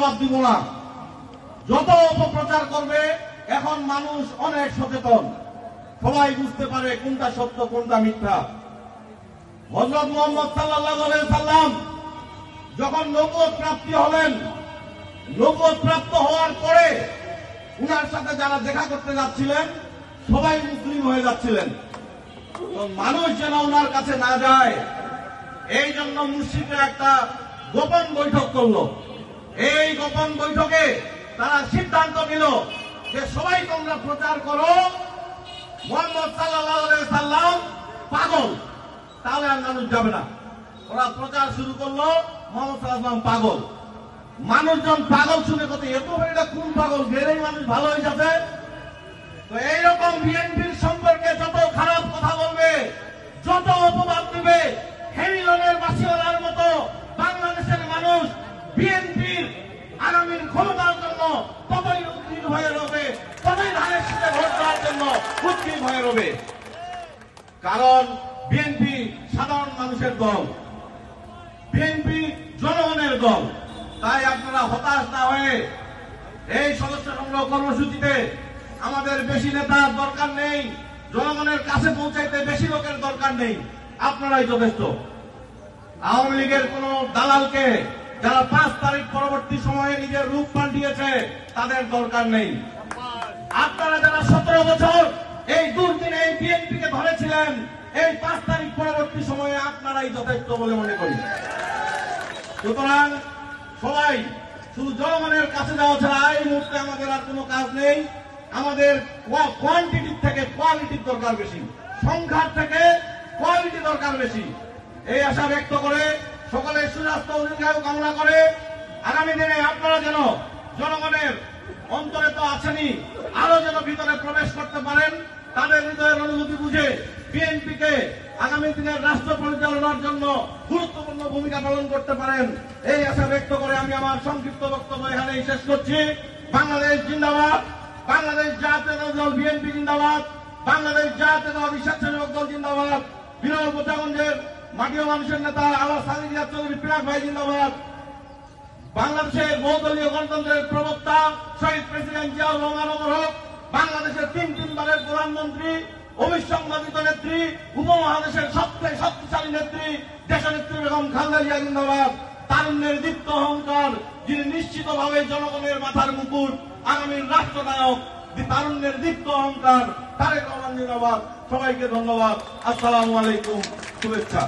জবাব দিব না। যত অপপ্রচার করবে, এখন মানুষ অনেক সচেতন। সবাই বুঝতে পারে কোনটা সত্য, কোনটা মিথ্যা। হজরত মোহাম্মদ সাল্লাহ সাল্লাম যখন নবুয়ত প্রাপ্তি হলেন, নবুয়ত প্রাপ্ত হওয়ার পরে উনার সাথে যারা দেখা করতে যাচ্ছিলেন, সবাই মুসলিম হয়ে যাচ্ছিলেন। মানুষ যেন ওনার কাছে না যায় এই জন্য মুর্শিদরা একটা গোপন বৈঠক করল। এই গোপন বৈঠকে তারা সিদ্ধান্ত নিল যে সবাই তোমরা প্রচার করো। মোহাম্মদ সাল্লাহ সাল্লাম পাগল। তাহলে আর মানুষ যাবে না। ওরা প্রচার শুরু করল, মোহাম্মদ পাগল। মানুষজন পাগল শুনে কত এত এটা কোন পাগল গেলেই মানুষ ভালো হয়ে যাবে তো এইরকম বিএনপির সম্পর্কে যত খারাপ কথা বলবে যত অপবাদ দিবে হেমিলনের বাসিওয়ালার মতো বাংলাদেশের মানুষ বিএনপির আগামীর ক্ষমতার জন্য ততই উদ্গ্রীব হয়ে রবে ততই ধানের সাথে ভোট দেওয়ার জন্য উদ্গ্রীব হয়ে রবে। কারণ বিএনপি সাধারণ মানুষের দল, বিএনপি জনগণের দল। তাই আপনারা হতাশ না হয়ে এই সদস্য সংগ্রহ কর্মসূচিতে আমাদের বেশি নেতার দরকার নেই, জনগণের কাছে পৌঁছাইতে বেশি লোকের দরকার নেই। আপনারাই যথেষ্ট। আওয়ামী লীগের কোন দালালকে যারা পাঁচ তারিখ পরবর্তী সময়ে নিজের রূপ পাল্টিয়েছে, তাদের দরকার নেই। আপনারা যারা সতেরো বছর এই দুর্দিনে এই বিএনপি ধরেছিলেন এই পাঁচ তারিখ পরবর্তী সময়ে আপনারাই যথেষ্ট বলে মনে করি। সুতরাং সবাই শুধু জনগণের কাছে যাওয়া ছাড়া এই মুহূর্তে আমাদের আর কোনো কাজ নেই। আমাদের কোয়ান্টিটির থেকে কোয়ালিটির দরকার বেশি, সংখ্যার থেকে কোয়ালিটি দরকার বেশি। এই আশা ব্যক্ত করে সকলের সুস্বাস্থ্য দীর্ঘায়ু কামনা করে আগামী দিনে আপনারা যেন জনগণের অন্তরে তো আছেনই, আরও যেন ভিতরে প্রবেশ করতে পারেন। তাদের হৃদয়ের অনুভূতি বুঝে বিএনপিকে আগামী দিনের রাষ্ট্র পরিচালনার জন্য গুরুত্বপূর্ণ ভূমিকা পালন করতে পারেন। এই আশা ব্যক্ত করে আমি আমার সংক্ষিপ্ত বক্তব্য এখানেই শেষ করছি। বাংলাদেশ জিন্দাবাদ। বাংলাদেশ জাতীয় দল বিএনপি জিন্দাবাদ। বাংলাদেশ জাতীয় দল স্বেচ্ছাসেবক দল জিন্দাবাদ। বিরল বোচাগঞ্জের মাটিও মানুষের নেতা আবার সালিদিয়া চৌধুরী পিনাক ভাই জিন্দাবাদ। বাংলাদেশের বহুদলীয় গণতন্ত্রের প্রবক্তা, শহীদ প্রেসিডেন্ট জিয়াউর রহমান অমর হক। বাংলাদেশের তিন তিন তিনবারের প্রধানমন্ত্রী অবিসংবাদিত নেত্রী, উপমহাদেশের সবচেয়ে শক্তিশালী নেত্রী, দেশনেত্রী বেগম খালেদা জিয়া জিন্দাবাদ। তারুণ্যের দীপ্ত অহংকার, যিনি নিশ্চিতভাবে জনগণের মাথার মুকুট, আগামীর রাষ্ট্রনায়ক তারুণ্যের দীপ্ত অহংকার, তারেক রহমান জিন্দাবাদ। সবাইকে ধন্যবাদ। আসসালামু আলাইকুম। শুভেচ্ছা।